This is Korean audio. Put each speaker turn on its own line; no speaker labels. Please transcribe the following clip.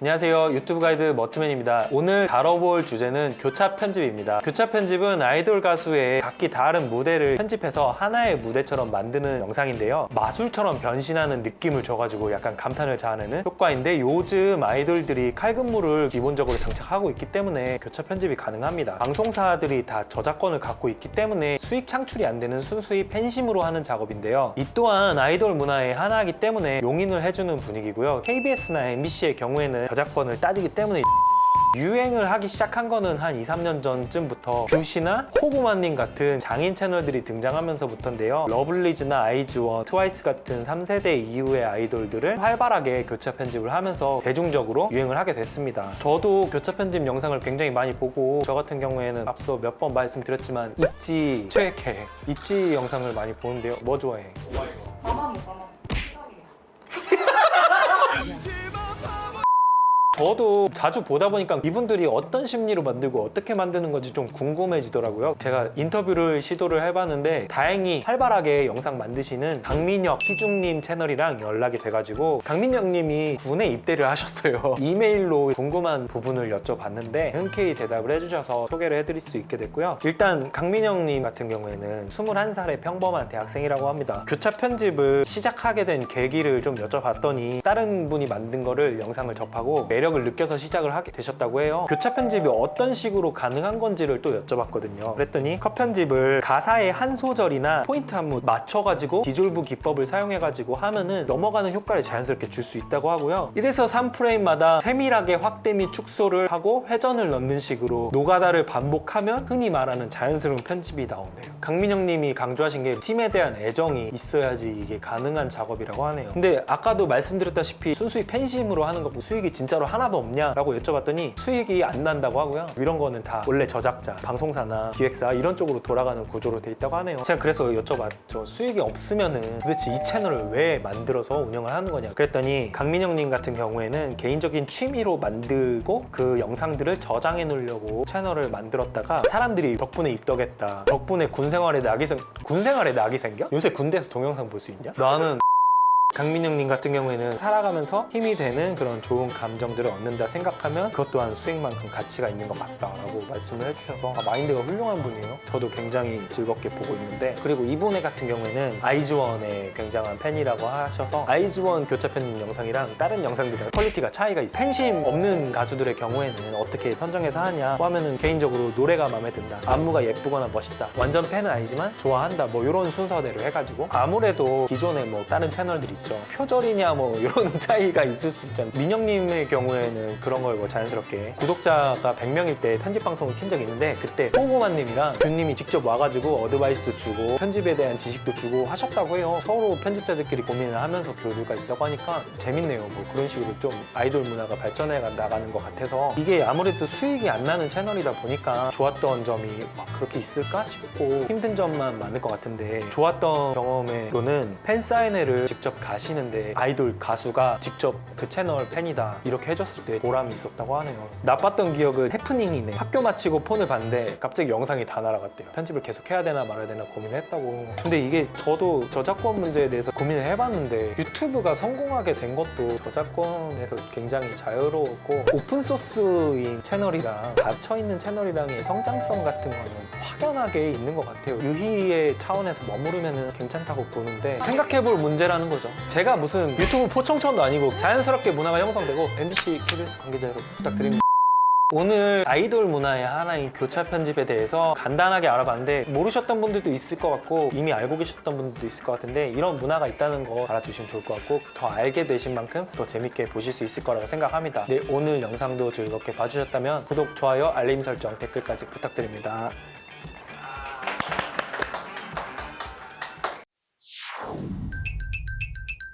안녕하세요. 유튜브 가이드 머트맨입니다. 오늘 다뤄볼 주제는 교차 편집입니다. 교차 편집은 아이돌 가수의 각기 다른 무대를 편집해서 하나의 무대처럼 만드는 영상인데요. 마술처럼 변신하는 느낌을 줘가지고 약간 감탄을 자아내는 효과인데 요즘 아이돌들이 칼군무를 기본적으로 장착하고 있기 때문에 교차 편집이 가능합니다. 방송사들이 다 저작권을 갖고 있기 때문에 수익 창출이 안 되는 순수히 팬심으로 하는 작업인데요. 이 또한 아이돌 문화의 하나이기 때문에 용인을 해주는 분위기고요. KBS나 MBC의 경우에는 저작권을 따지기 때문에 유행을 하기 시작한 거는 한 2, 3년 전쯤부터 규시나 호구마님 같은 장인 채널들이 등장하면서부터인데요. 러블리즈나 아이즈원, 트와이스 같은 3세대 이후의 아이돌들을 활발하게 교차 편집을 하면서 대중적으로 유행을 하게 됐습니다. 저도 교차 편집 영상을 굉장히 많이 보고 저 같은 경우에는 앞서 몇 번 말씀드렸지만 있지 최애캐 있지 영상을 많이 보는데요. 뭐 좋아해? 저도 자주 보다 보니까 이분들이 어떤 심리로 만들고 어떻게 만드는 건지 좀 궁금해지더라고요. 제가 인터뷰를 시도를 해봤는데 다행히 활발하게 영상 만드시는 강민혁, 희중님 채널이랑 연락이 돼가지고 강민혁님이 군에 입대를 하셨어요. 이메일로 궁금한 부분을 여쭤봤는데 흔쾌히 대답을 해주셔서 소개를 해드릴 수 있게 됐고요. 일단 강민혁님 같은 경우에는 21살의 평범한 대학생이라고 합니다. 교차 편집을 시작하게 된 계기를 좀 여쭤봤더니 다른 분이 만든 거를 영상을 접하고 매력 을 느껴서 시작을 하게 되셨다고 해요. 교차 편집이 어떤 식으로 가능한 건지를 또 여쭤봤거든요. 그랬더니 컷 편집을 가사의 한 소절이나 포인트 한무 맞춰가지고 디졸브 기법을 사용해가지고 하면은 넘어가는 효과를 자연스럽게 줄 수 있다고 하고요. 1에서 3프레임마다 세밀하게 확대 및 축소를 하고 회전을 넣는 식으로 노가다를 반복하면 흔히 말하는 자연스러운 편집이 나온대요. 강민영 님이 강조하신 게 팀에 대한 애정이 있어야지 이게 가능한 작업이라고 하네요. 근데 아까도 말씀드렸다시피 순수히 팬심으로 하는 거고 수익이 진짜로 하나도 없냐라고 여쭤봤더니 수익이 안 난다고 하고요. 이런 거는 다 원래 저작자, 방송사나 기획사 이런 쪽으로 돌아가는 구조로 돼 있다고 하네요. 제가 그래서 여쭤봤죠. 수익이 없으면은 도대체 이 채널을 왜 만들어서 운영을 하는 거냐. 그랬더니 강민영 님 같은 경우에는 개인적인 취미로 만들고 그 영상들을 저장해 놓으려고 채널을 만들었다가 사람들이 덕분에 입덕했다. 덕분에 군 생활에 낙이 생, 군 생활에 낙이 생겨? 요새 군대에서 동영상 볼 수 있냐? 나는 강민영님 같은 경우에는 살아가면서 힘이 되는 그런 좋은 감정들을 얻는다 생각하면 그것 또한 수익만큼 가치가 있는 것 같다라고 말씀을 해주셔서 아, 마인드가 훌륭한 분이에요. 저도 굉장히 즐겁게 보고 있는데 그리고 이분의 같은 경우에는 아이즈원의 굉장한 팬이라고 하셔서 아이즈원 교차 편집 영상이랑 다른 영상들이랑 퀄리티가 차이가 있어요. 팬심 없는 가수들의 경우에는 어떻게 선정해서 하냐 하면은 개인적으로 노래가 마음에 든다. 안무가 예쁘거나 멋있다. 완전 팬은 아니지만 좋아한다. 뭐 이런 순서대로 해가지고 아무래도 기존에 뭐 다른 채널들 있죠. 표절이냐 뭐 이런 차이가 있을 수 있잖아요. 민영님의 경우에는 그런 걸 뭐 자연스럽게 구독자가 100명일 때 편집 방송을 킨 적이 있는데 그때 호구만님이랑 균님이 직접 와가지고 어드바이스도 주고 편집에 대한 지식도 주고 하셨다고 해요. 서로 편집자들끼리 고민을 하면서 교류가 있다고 하니까 재밌네요. 뭐 그런 식으로 좀 아이돌 문화가 발전해 나가는 것 같아서 이게 아무래도 수익이 안 나는 채널이다 보니까 좋았던 점이 막 그렇게 있을까 싶고 힘든 점만 많을 것 같은데 좋았던 경험으로는 팬 사인회를 직접 가시는데 아이돌 가수가 직접 그 채널 팬이다 이렇게 해줬을 때 보람이 있었다고 하네요. 나빴던 기억은 해프닝이네. 학교 마치고 폰을 봤는데 갑자기 영상이 다 날아갔대요. 편집을 계속 해야 되나 말아야 되나 고민했다고. 근데 이게 저도 저작권 문제에 대해서 고민을 해봤는데 유튜브가 성공하게 된 것도 저작권에서 굉장히 자유로웠고 오픈소스인 채널이랑 닫혀있는 채널이랑의 성장성 같은 거는 확연하게 있는 것 같아요. 유희의 차원에서 머무르면 괜찮다고 보는데 생각해볼 문제라는 거죠. 제가 무슨 유튜브 포청천도 아니고 자연스럽게 문화가 형성되고 MBC, KBS 관계자 여러분 부탁드립니다. 오늘 아이돌 문화의 하나인 교차 편집에 대해서 간단하게 알아봤는데 모르셨던 분들도 있을 것 같고 이미 알고 계셨던 분들도 있을 것 같은데 이런 문화가 있다는 거 알아두시면 좋을 것 같고 더 알게 되신 만큼 더 재밌게 보실 수 있을 거라고 생각합니다. 네, 오늘 영상도 즐겁게 봐주셨다면 구독, 좋아요, 알림 설정, 댓글까지 부탁드립니다.